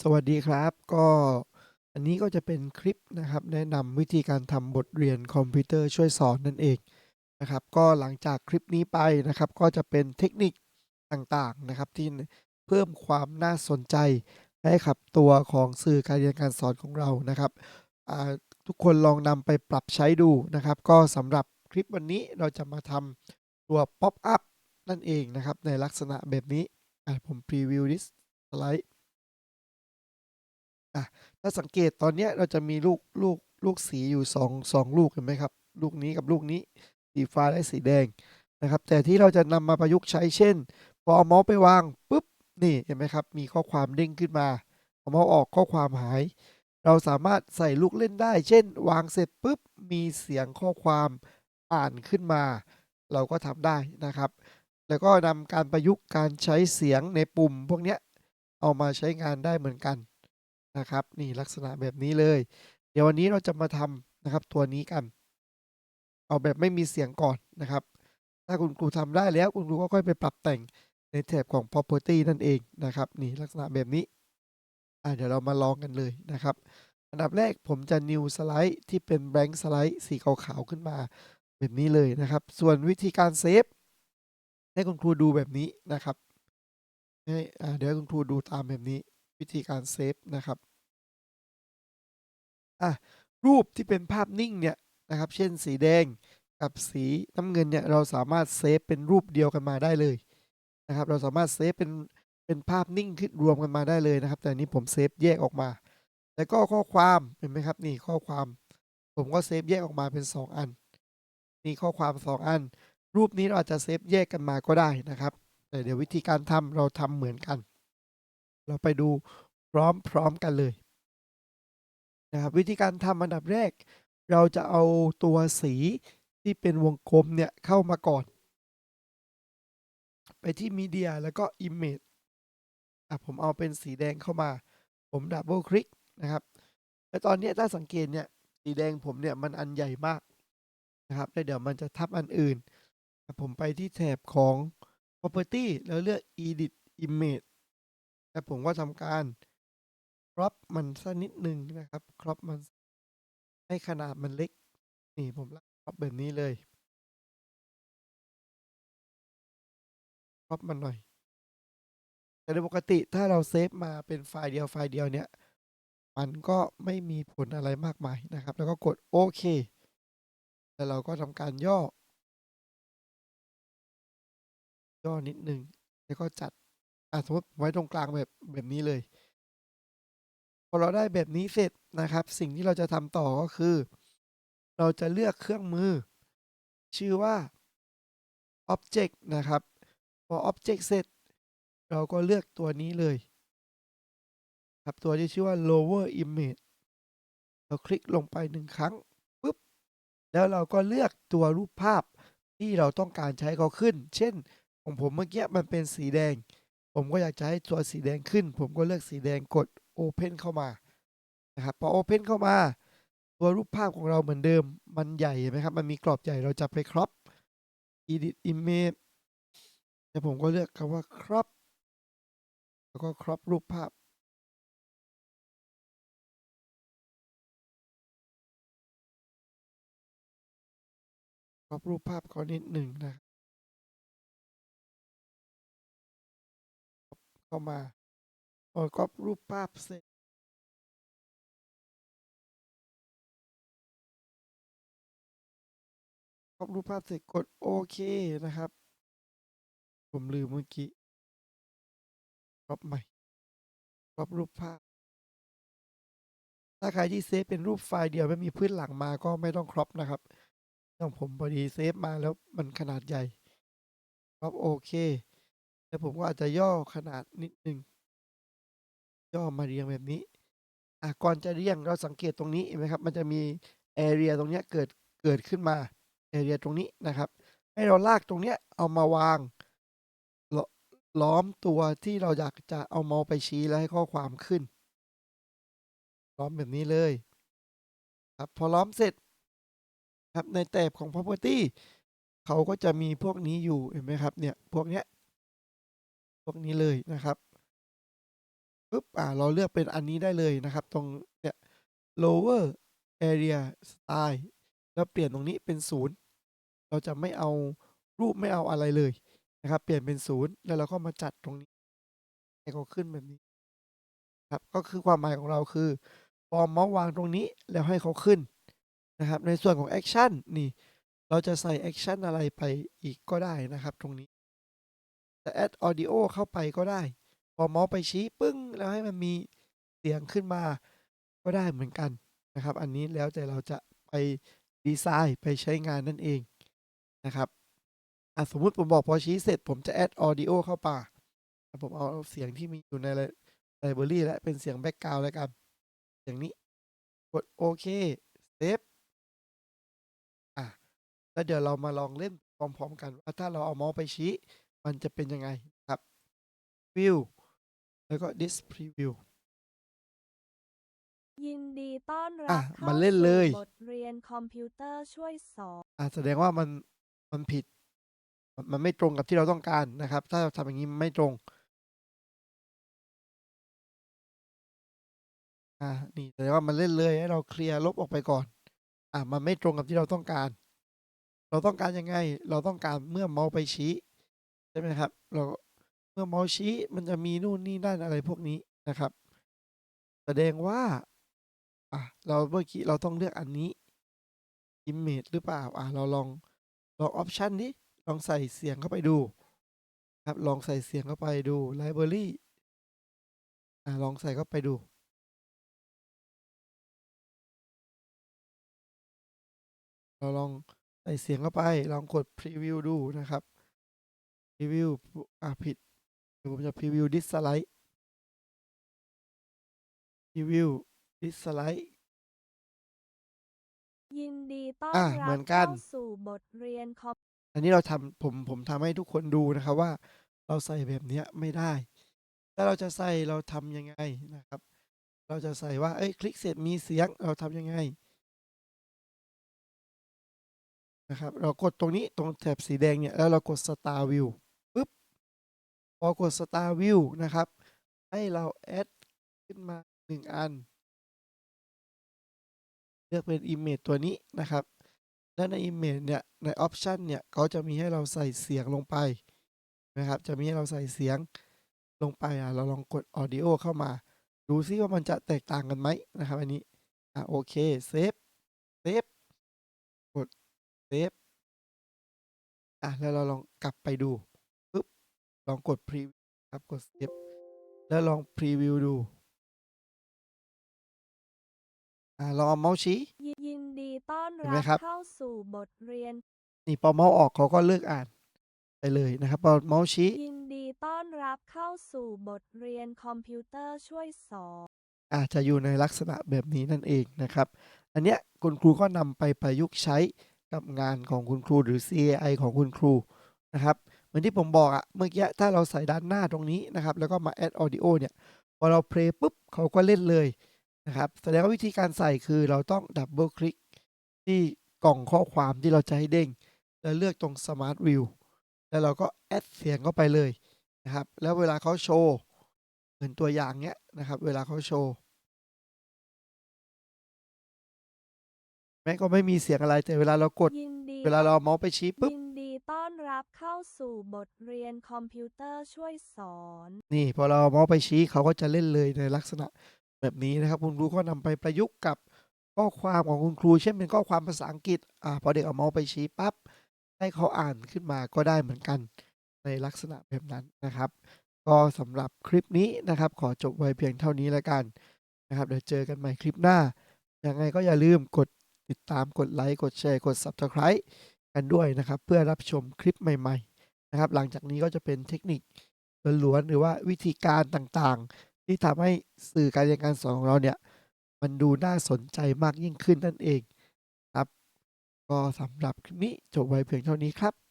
สวัสดีครับก็อันนี้ก็จะเป็นคลิปนะครับ แนะนำวิธีการทำบทเรียนคอมพิวเตอร์ช่วยสอนนั่นเองนะครับ ก็หลังจากคลิปนี้ไปนะครับ ก็จะเป็นเทคนิคต่างๆนะครับ ที่เพิ่มความน่าสนใจให้กับตัวของสื่อการเรียนการสอนของเรานะครับทุกคนลองนำไปปรับใช้ดูนะครับ ก็สำหรับคลิปวันนี้เราจะมาทำตัว Pop up นั่นเองนะครับ ในลักษณะแบบนี้ผมพรีวิวดิสไลด์ ถ้าสังเกตตอนเนี้ยเราจะมีลูกลูกลูกสีอยู่สองสองลูกเห็นไหมครับ ลูกนี้กับลูกนี้สีฟ้าและสีแดงนะครับ แต่ที่เราจะนำมาประยุกต์ใช้เช่น พอเอาเมาส์ไปวางปุ๊บนี่เห็นไหมครับ มีข้อความเด้งขึ้นมาเอาเมาส์ออกข้อความหาย เราสามารถใส่ลูกเล่นได้ เช่น วางเสร็จปุ๊บมีเสียงข้อความอ่านขึ้นมา เราก็ทำได้นะครับ แล้วก็นำการประยุกต์การใช้เสียงในปุ่ม พวกนี้เอามาใช้งานได้เหมือนกัน นะครับ นี่ลักษณะแบบนี้เลย เดี๋ยววันนี้เราจะมาทำนะครับ ตัวนี้กัน เอาแบบไม่มีเสียงก่อนนะครับ ถ้าคุณครูทำได้แล้วคุณครูก็ค่อยไปปรับแต่งในแถบของ property นั่นเองนะครับ นี่ลักษณะแบบนี้อ่าเดี๋ยวเรามาลองกันเลยนะครับ อันดับแรกผมจะ new slide ที่เป็น blank slide สีขาวๆขึ้นมาแบบนี้เลยนะครับ ส่วนวิธีการเซฟให้คุณครูดูแบบนี้นะครับให้เดี๋ยวคุณครูดูตามแบบนี้วิธีการเซฟนะครับ อะรูปที่เป็นภาพนิ่งเนี่ยนะครับ เช่นสีแดงกับสีน้ำเงินเนี่ยเราสามารถเซฟเป็นรูปเดียวกันมาได้เลยนะครับ เราสามารถเซฟเป็นเป็นภาพนิ่งขึ้นรวมกันมาได้เลยนะครับ แต่นนี้ผมเซฟแยกออกมา แล้วก็ข้อความเห็นไหมครับนี่ข้อความ ผมก็เซฟแยกออกมาเป็น 2 อันนี่ข้อความ 2 อัน รูปนี้เราอาจจะเซฟแยกกันมาก็ได้นะครับ แต่เดี๋ยววิธีการทำเราทำเหมือนกัน เราไปดูพร้อมๆกันเลย นะครับวิธีการทำอันดับแรก เราจะเอาตัวสีที่เป็นวงกลมเนี่ยเข้ามาก่อน ไปที่มีเดียแล้วก็ Image อะผมเอาเป็นสีแดงเข้ามา ผมดับเบิลคลิกนะครับแล้วตอนนี้ถ้าสังเกตเนี่ยสีแดงผมเนี่ยมันอันใหญ่มากนะครับแล้วเดี๋ยวมันจะทับอันอื่น ผมไปที่แถบของ property แล้วเลือก edit image แล้วผมก็ทำการ ครอปมันสักนิดหนึ่งนะครับครอปมันให้ขนาดมันเล็ก นี่ผมลากครอปแบบนี้เลยครอปมันหน่อย แต่โดยปกติถ้าเราเซฟมาเป็นไฟล์เดียวไฟล์เดียวเนี่ยมันก็ไม่มีผลอะไรมากมายนะครับ แล้วก็กดโอเค แล้วเราก็ทำการย่อ ย่อนิดหนึ่งแล้วก็จัดอะสมมติไว้ตรงกลางแบบแบบนี้เลย พอเราได้แบบนี้เสร็จนะครับ สิ่งที่เราจะทำต่อก็คือ เราจะเลือกเครื่องมือ ชื่อว่า Object นะครับ พอ Object เสร็จ เราก็เลือกตัวนี้เลย ครับตัวที่ชื่อว่า lower image เราคลิกลงไปหนึ่งครั้งปุ๊บแล้วเราก็เลือกตัวรูปภาพที่เราต้องการใช้เขาขึ้น เช่น ของผมเมื่อกี้มันเป็นสีแดง ผมก็อยากจะให้ตัวสีแดงขึ้น ผมก็เลือกสีแดงกด Open เข้ามานะครับพอ Open เข้ามา ตัวรูปภาพของเราเหมือนเดิมมันใหญ่ไหมครับมันมีกรอบใหญ่เราจะไป crop edit image แล้วผมก็เลือกคำว่า crop แล้วก็ crop รูปภาพ crop รูปภาพเขานิดหนึ่งนะเข้ามา พอ crop รูปภาพเสร็จครอบรูปภาพเสร็จกดโอเคนะครับ ผมลืมเมื่อกี้ครอบใหม่ครอบรูปภาพ ถ้าใครที่เซฟเป็นรูปไฟล์เดียวไม่มีพื้นหลังมาก็ไม่ต้องครอปนะครับต้องผมพอดีเซฟมาแล้วมันขนาดใหญ่ครอปโอเค แล้วผมก็อาจจะย่อขนาดนิดนึง ย่อมาเรียงแบบนี้อะก่อนจะเรียงเราสังเกตตรงนี้เห็นไหมครับ มันจะมีแอเรียตรงเนี้ยเกิดเกิดขึ้นมาแอเรียตรงนี้นะครับ ให้เราลากตรงเนี้ยเอามาวางลล้อมตัวที่เราอยากจะเอาเมาส์ไปชี้แล้วให้ข้อความขึ้น ล้อมแบบนี้เลย ครับพอล้อมเสร็จครับในแถบของ property เขาก็จะมีพวกนี้อยู่เห็นไหมครับเนี่ยพวกเนี้ยพวกนี้เลยนะครับ ปุ๊บ อ่า เราเลือกเป็นอันนี้ได้เลยนะครับ ตรงเนี่ย lower area style แล้วเปลี่ยนตรงนี้เป็นศูนย์เราจะไม่เอารูปไม่เอาอะไรเลยนะครับ เปลี่ยนเป็นศูนย์แล้วเราก็มาจัดตรงนี้ให้เขาขึ้นแบบนี้ครับ ก็คือความหมายของเราคือพอเมาส์วางตรงนี้แล้วให้เขาขึ้นนะครับ ในส่วนของแอคชั่นนี่ เราจะใส่แอคชั่นอะไรไปอีกก็ได้นะครับ ตรงนี้จะแอดออดิโอเข้าไปก็ได้ พอเมาส์ไปชี้ปึ้ง แล้วให้มันมีเสียงขึ้นมาก็ได้เหมือนกันนะครับ อันนี้แล้วแต่เราจะไปดีไซน์ไปใช้งานนั่นเองนะครับสมมุติผมบอกพอชี้เสร็จ ผมจะแอดออดิโอเข้าป่าผมเอาเสียงที่มีอยู่ในไลบรารีและเป็นเสียงแบ็กกราวด์แล้วกัน เสียงนี้ กดโอเคเซฟอะแล้วเดี๋ยวเรามาลองเล่นพร้อมๆกันว่าถ้าเราเอาเมาส์ไปชี้ มันจะเป็นยังไงครับ view แล้วก็ this preview ยินดีต้อนรัอะบเข้ามาเล่นเลย สู่บทเรียนคอมพิวเตอร์ช่วยสอน อะแสดงว่ามันมันผิด มันมันไม่ตรงกับที่เราต้องการนะครับ ถ้าเราทำอย่างนี้มันไม่ตรง อ่านี่แสดงว่ามันเล่นเลยให้เราเคลียร์ลบออกไปก่อน อ่ามันไม่ตรงกับที่เราต้องการ เราต้องการยังไง เราต้องการเมื่อเมาส์ไปชี้ใช่ไหมครับ เรา เมื่อเมาส์ชี้มันจะมีนู่นนี่นั่นอะไรพวกนี้นะครับ แสดงว่า อะ เราเมื่อกี้เราต้องเลือกอันนี้ image หรือเปล่า อะ เราลองลองออปชันนี้ลองใส่เสียงเข้าไปดูครับ ลองใส่เสียงเข้าไปดู library อะ ลองใส่เข้าไปดูเราลองใส่เสียงเข้าไป ลองกด preview ดูนะครับ preview อะ ผิด เดี๋ยวผมจะ preview dislike preview dislike ยินดีต้อนอะรัเหมืบอนกัน เข้าสู่บทเรียนคอมอันนี้เราทำผมผมทำให้ทุกคนดูนะครับว่าเราใส่แบบเนี้ยไม่ได้ ถ้าเราจะใส่เราทำยังไงนะครับ เราจะใส่ว่าเอ้ยคลิกเสร็จมีเสียงเราทำยังไงนะครับ เรากดตรงนี้ตรงแถบสีแดงเนี่ยแล้วเรากด Star View ปุ๊บ พอกด Star View นะครับ ให้เราแอดขึ้นมาหนึ่งอัน เลือกเป็น Image ตัวนี้นะครับ และใน Image เนี่ย ใน Option เนี่ยเขาจะมีให้เราใส่เสียงลงไปนะครับ จะมีให้เราใส่เสียงลงไปอะเราลองกด Audio เข้ามา ดูซิว่ามันจะแตกต่างกันไหมนะครับ อันนี้ อะโอเคเซฟเซฟกดเซฟอะแล้วเราลองกลับไปดู ลองกด Preview ครับกดเซฟแล้วลอง Preview ดูอะลองเอาเมาส์ชี้ ยินดีต้อนเห็นรัไหมบครับ เข้าสู่บทเรียน นี่พอเมาส์ออกเขาก็เลือกอ่านไปเลยนะครับพอเมาส์ชี้ ยินดีต้อนรับเข้าสู่บทเรียนคอมพิวเตอร์ช่วยสอน อาจจะอยู่ในลักษณะแบบนี้นั่นเองนะครับ อันเนี้ยคุณครูก็นำไปประยุกต์ใช้กับงานของคุณครูหรือ CAI ของคุณครูนะครับ เหมือนที่ผมบอกอะเมื่อกี้ถ้าเราใส่ด้านหน้าตรงนี้นะครับ แล้วก็มา add audio เนี่ยพอเราเพลย์ปุ๊บเขาก็เล่นเลยนะครับแสดงว่าวิธีการใส่คือเราต้องดับเบิลคลิกที่กล่องข้อความที่เราจะให้เด้ง แล้วเลือกตรง Smart View แล้วเราก็แอดเสียงเข้าไปเลยนะครับ แล้วเวลาเขาโชว์เหมือนตัวอย่างเนี้ยนะครับ เวลาเขาโชว์แม้ก็ไม่มีเสียงอะไรแต่เวลาเรากดยินดีเวลาเราเอาเมาส์ไปชี้ปุ๊บยินดี ต้อนรับเข้าสู่บทเรียนคอมพิวเตอร์ช่วยสอน นี่พอเราเอาเมาส์ไปชี้เขาก็จะเล่นเลยในลักษณะแบบนี้นะครับ คุณครูก็นำไปประยุกต์กับข้อความของคุณครู เช่นเป็นข้อความภาษาอังกฤษอ่าพอเด็กเอาเมาส์ไปชี้ปั๊บให้เขาอ่านขึ้นมาก็ได้เหมือนกันในลักษณะแบบนั้นนะครับ ก็สำหรับคลิปนี้นะครับ ขอจบไว้เพียงเท่านี้แล้วกันนะครับเดี๋ยวเจอกันใหม่คลิปหน้ายังไงก็อย่าลืมกดติดตามกดไลค์กดแชร์กด Subscribe กันด้วยนะครับ เพื่อรับชมคลิปใหม่ ๆ นะครับ หลังจากนี้ก็จะเป็นเทคนิคล้วนๆหรือว่าวิธีการต่างๆ ที่ทำให้สื่อการเรียนการสอนของเราเนี่ย มันดูน่าสนใจมากยิ่งขึ้นนั่นเองครับ ก็สำหรับคลิปนี้จบไว้เพียงเท่านี้ครับ